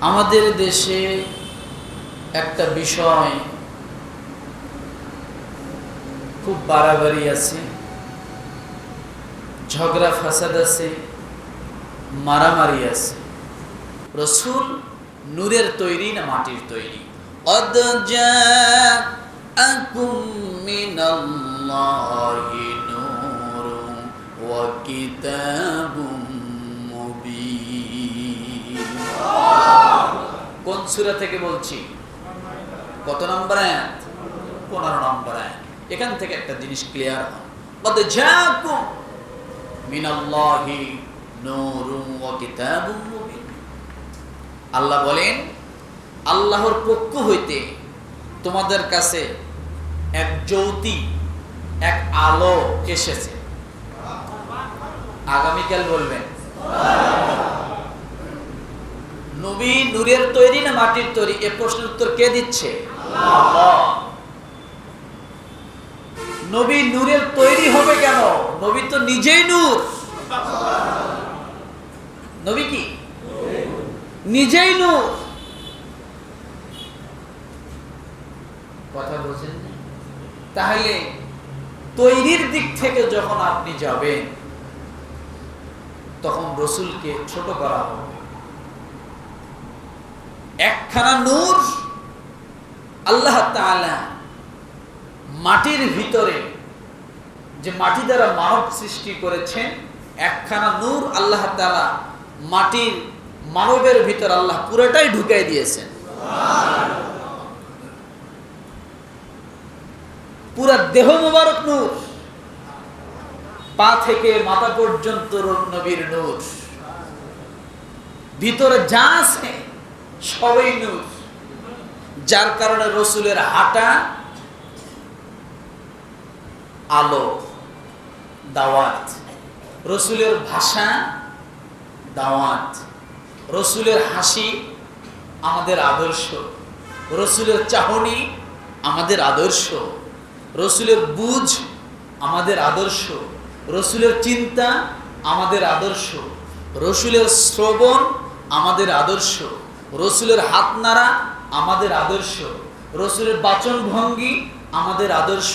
আমাদের দেশে একটা বিষয় খুব বাড়াবাড়ি আছে। ঝগড়া, ফাসাদ আছে, মারামারি আছে। রসুল নূরের তৈরি না মাটির তৈরি? মিনাল্লাহি নূরু ওয়া সুরা থেকে বলছি। কত নম্বর আয়াত? পনেরো নম্বর আয়াত। এখান থেকে একটা জিনিস ক্লিয়ার হয়। আল্লাহ বলেন, আল্লাহর পক্ষ হইতে তোমাদের কাছে এক জ্যোতি, এক আলো এসেছে। আগামীকাল বলবেন। নবী নূরের তৈরি না মাটির তৈরি? এ প্রশ্নের উত্তর কে দিচ্ছে? নবী নূরের তৈরি হবে কেন? নবী তো নিজেই নূর। নবী কি? নিজেই নূর। কথা বলছেন তাহলে তৈরির দিক থেকে যখন আপনি যাবেন, তখন রসুলকে ছোট করা হবে একখানা নূর আল্লাহ মাটির ভিতরে, যে মাটি দ্বারা মানব সৃষ্টি করেছেন, একখানা নূর আল্লাহ তাআলা মাটির মানবের ভিতর আল্লাহ পুরোটাই ঢুকাই দিয়েছেন। পুরা দেহ মোবারক নূর। পা থেকে মাথা পর্যন্ত নবীর নূর। ভিতরে যা আছে সবই নূর যার কারণে রসুলের হাঁটা আলো, দাওয়াত। রসুলের ভাষা, দাওয়াত। রসুলের হাসি আমাদের আদর্শ। রসুলের চাহনি আমাদের আদর্শ। রসুলের বুঝ আমাদের আদর্শ। রসুলের চিন্তা আমাদের আদর্শ। রসুলের শ্রবণ আমাদের আদর্শ। রসুলের হাত নাড়া আমাদের আদর্শ। রসুলের বাচন ভঙ্গি আমাদের আদর্শ।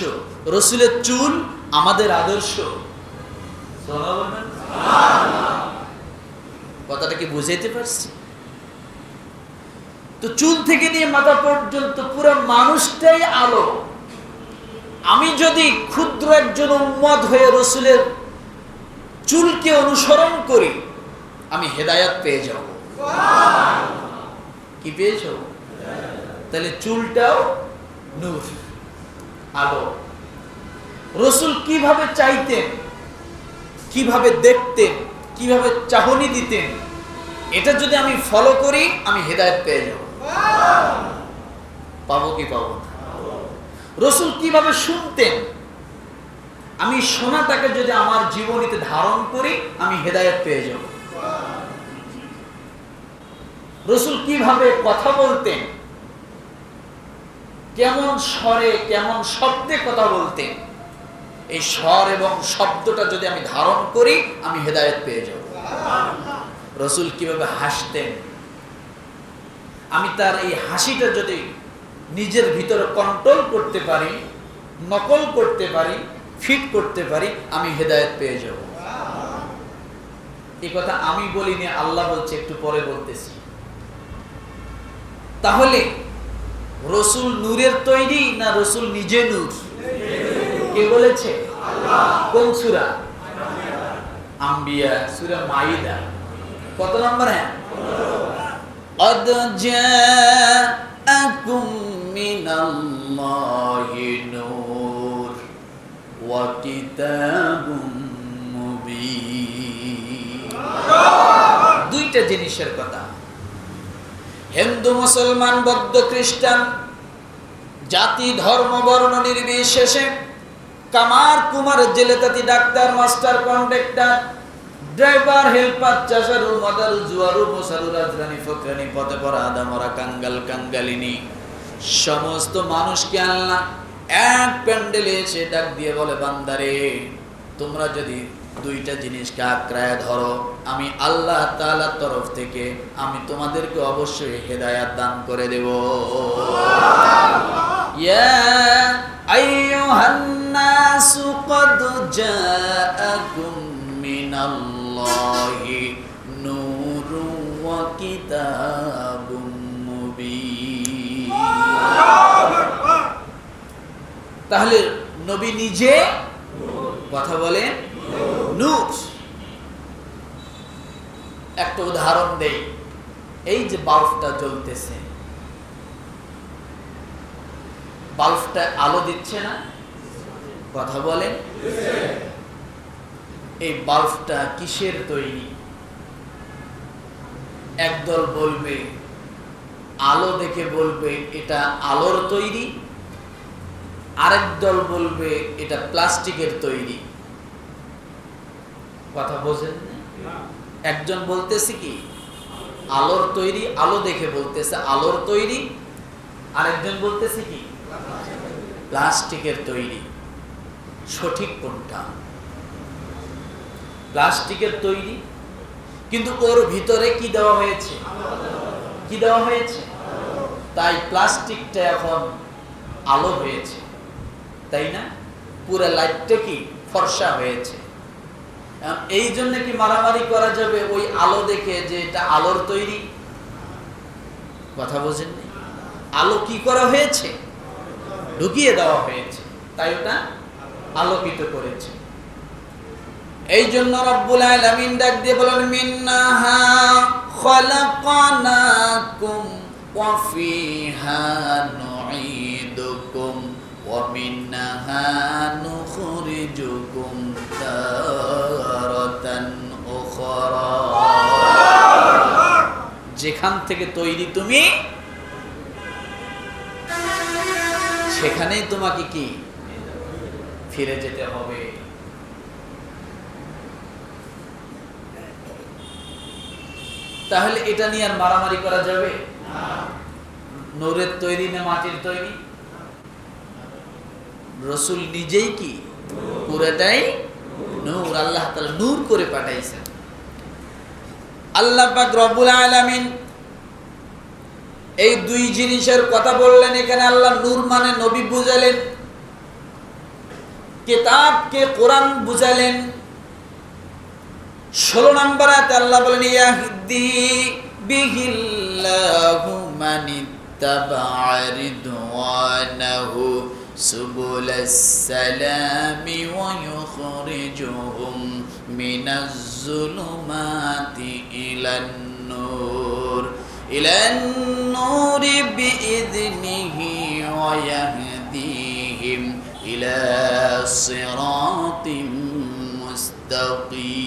রসুলের চুল আমাদের আদর্শ। কথাটা কি বুঝাইতে পারছি? তো চুল থেকে নিয়ে মাথা পর্যন্ত পুরো মানুষটাই আলো। আমি যদি ক্ষুদ্র একজন উম্মত হয়ে রসুলের চুলকে অনুসরণ করি, আমি হেদায়াত পেয়ে যাব। কি পেয়েছ? তাহলে চুলটাও নূর, আলো। রসুল কীভাবে চাইতেন, কীভাবে দেখতেন, কীভাবে চাহনি দিতেন, এটা যদি আমি ফলো করি, আমি হেদায়ত পেয়ে যাব। পাবো কি পাবো রসুল কীভাবে শুনতেন, আমি শোনাটাকে যদি আমার জীবনীতে ধারণ করি, আমি হেদায়ত পেয়ে যাব। রসুল কীভাবে কথা বলতেন? কেমন স্বরে, কেমন শব্দে কথা বলতেন? এই স্বর এবং শব্দটা যদি আমি ধারণ করি, আমি হেদায়ত পেয়ে যাব। রসুল কীভাবে হাসতেন? আমি তার এই হাসিটা যদি নিজের ভিতরে কন্ট্রোল করতে পারি, নকল করতে পারি ফিট করতে পারি, আমি হেদায়ত পেয়ে যাব। এই কথা আমি বলিনি, আল্লাহ বলছে, একটু পরে বলতেছি। তাহলে রসুল নূরের তৈরি না রসুল নিজে নূর কে বলেছে কোন সুরা আম্বিয়া সুরা মাইদা কত নম্বর হ্যাঁ قد جاءكم من الله نور وكتاب مبين দুইটা জিনিসের কথা হিন্দু, মুসলমান, বৌদ্ধ, খ্রিস্টান, জাতি, ধর্ম, বর্ণ নির্বিশেষে কামার কুমার জেলে তাতি doctor, master conductor, driver, helper চাষারু মাদারু জুয়ারু মোসারু রাজরানী ফকরানি, পথে পড়া, আদামরা, কাঙ্গাল, কাঙ্গালিনী, সমস্ত মানুষকে আল্লাহ এক প্যান্ডেলে এসে ডাক দিয়ে বলে, বান্দারে, তোমরা যদি দুইটা জিনিসকে আক্রায় ধরো। আমি আল্লাহ তালার তরফ থেকে আমি তোমাদেরকে অবশ্যই হেদায়াত দান করে দেব। তাহলে নবী নিজে কথা বলেন? একটা উদাহরণ দেই। এই যে বাল্বটা জ্বলতেছে। বাল্বটা আলো দিচ্ছে না? কথা বলেন। এই বাল্বটা কিসের তৈরি? একদল বলবে, আলো দেখে বলবে এটা আলোর তৈরি। আরেক দল বলবে এটা প্লাস্টিকের তৈরি। কথা বোঝেন? একজন বলতেছে কি, আলোর তৈরি আলো দেখে বলতেছে, আলোর তৈরি। আরেকজন বলতেছে কি, প্লাস্টিকের তৈরি। সঠিক কোনটা? প্লাস্টিকের তৈরি। কিন্তু ওর ভিতরে কি দেওয়া হয়েছে? কি দেওয়া হয়েছে? তাই প্লাস্টিকটা এখন আলো হয়েছে। তাই না? পুরো লাইটটা কি? ফর্সা হয়েছে। এই জন্য কি মারামারি করা যাবে? ওই আলো দেখে যে এটা আলোর তৈরি? কথা বোঝেননি? আলো কি করা হয়েছে? ঢুকিয়ে দেওয়া হয়েছে। তাই ওটা আলোকিত করেছে। এই জন্য রব্বুল আলামিন ডাক দিয়ে বলেন মিন্নাহা মিন্নাহা নুখরিজুকুম যেখান থেকে তৈরি তুমি, সেখানেই তোমাকে কি? ফিরে যেতে হবে। তাহলে এটা নিয়ে আর মারামারি করা যাবে? নূরের তৈরি না মাটির তৈরি? রসুল নিজেই কি? পুরোটাই নূর, আল্লাহ তাআলা নূর করে পাঠাইছেন। আল্লাহ পাক রব্বুল আলামিন এই দুই জিনিসের কথা বললেন, এখানে আল্লাহ নূর মানে নবী বুঝালেন, কিতাবকে কোরআন বুঝালেন। ষোলো নম্বর আয়াতে আল্লাহ বলেন ইয়াহদি বিহিল্লাহু মানিত্তাবা'a রিদওয়ানাহু। سبل السلام ويخرجهم من الظلمات إلى النور. إلى النور بإذنه ويهديهم إلى صراط مستقيم.